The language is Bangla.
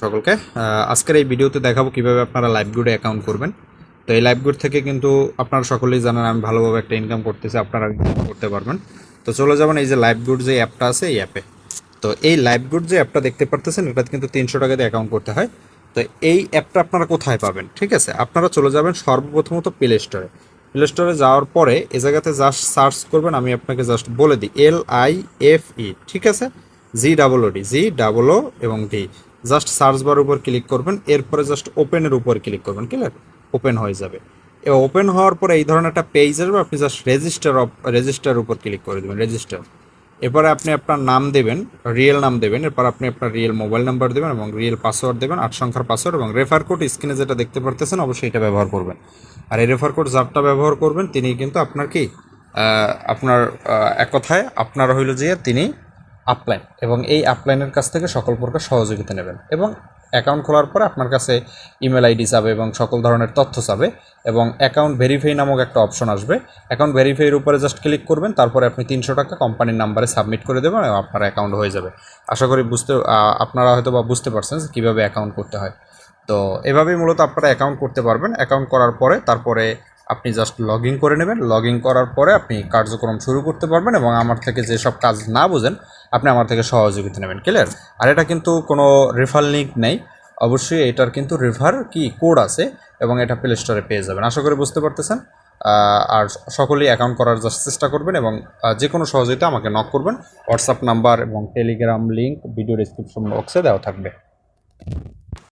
সকলকে। আজকের এই ভিডিওতে দেখাবো কীভাবে আপনারা লাইভগুডে অ্যাকাউন্ট করবেন। তো এই লাইভগুড থেকে কিন্তু আপনারা সকলেই জানেন আমি ভালোভাবে একটা ইনকাম করতেছি, আপনারা করতে পারবেন। তো চলে যাবেন এই যে লাইভগুড যে অ্যাপটা আছে এই অ্যাপে। তো এই লাইভগুড যে অ্যাপটা দেখতে পারতেছেন এটা কিন্তু তিনশো টাকা দিয়ে অ্যাকাউন্ট করতে হয়। তো এই অ্যাপটা আপনারা কোথায় পাবেন? ঠিক আছে? আপনারা চলে যাবেন সর্বপ্রথমত প্লে স্টোরে প্লে স্টোরে যাওয়ার পরে এ জায়গাতে জাস্ট সার্চ করবেন, আমি আপনাকে জাস্ট বলে দিই এল আই এফ ই ঠিক আছে? G double O D G double O এবং ডি জাস্ট সার্চ বার উপর ক্লিক করবেন, এরপরে জাস্ট ওপেনের উপর ক্লিক করবেন ক্লিয়ার ওপেন হয়ে যাবে। ওপেন হওয়ার পরে এই ধরনের একটা পেজ আসবে, আপনি জাস্ট রেজিস্টার অফ রেজিস্টার উপর ক্লিক করে দেবেন রেজিস্টার এরপরে আপনি আপনার নাম দেবেন রিয়েল নাম দেবেন, এরপর আপনি আপনার রিয়েল মোবাইল নাম্বার দেবেন এবং রিয়েল পাসওয়ার্ড দেবেন, আট সংখ্যার পাসওয়ার্ড এবং রেফার কোড স্ক্রিনে যেটা দেখতে পারতেছেন, অবশ্যই এটা ব্যবহার করবেন। আর এই রেফার কোড যারটা ব্যবহার করবেন, তিনি কিন্তু আপনার কি? আপনার এক কথায় আপনার হইল যে তিনি আপলাইন এবং এই আপলাইনের কাছ থেকে সকল প্রকার সহযোগিতা নেবেন এবং অ্যাকাউন্ট খোলার পরে আপনার কাছে ইমেল আইডি চাবে এবং সকল ধরনের তথ্য চাবে এবং অ্যাকাউন্ট ভেরিফাই নামক একটা অপশন আসবে। অ্যাকাউন্ট ভেরিফাইয়ের উপরে জাস্ট ক্লিক করবেন, তারপরে আপনি তিনশো টাকা কোম্পানির নাম্বারে সাবমিট করে দেবেন এবং আপনার অ্যাকাউন্ট হয়ে যাবে। আশা করি বুঝতে আপনারা হয়তো বা বুঝতে পারছেন কীভাবে অ্যাকাউন্ট করতে হয়। তো এভাবেই মূলত আপনারা অ্যাকাউন্ট করতে পারবেন। অ্যাকাউন্ট করার পরে তারপরে আপনি জাস্ট লগ ইন করে নেবেন। লগ ইন করার পরে আপনি কার্যক্রম শুরু করতে পারবেন এবং আমার থেকে যেসব কাজ না বুঝেন, আপনি আমার থেকে সহযোগিতা নেবেন। ক্লিয়ার আর এটা কিন্তু কোনো রেফার লিঙ্ক নেই। অবশ্যই এটার কিন্তু রেফার কি কোড আছে এবং এটা প্লে স্টোরে পেয়ে যাবেন। আশা করি বুঝতে পারতেছেন। আর সকলেই অ্যাকাউন্ট করার চেষ্টা করবেন এবং যে কোনো সহযোগিতা আমাকে নক করবেন। হোয়াটসঅ্যাপ নাম্বার এবং টেলিগ্রাম লিঙ্ক ভিডিও ডিসক্রিপশন বক্সে দেওয়া থাকবে।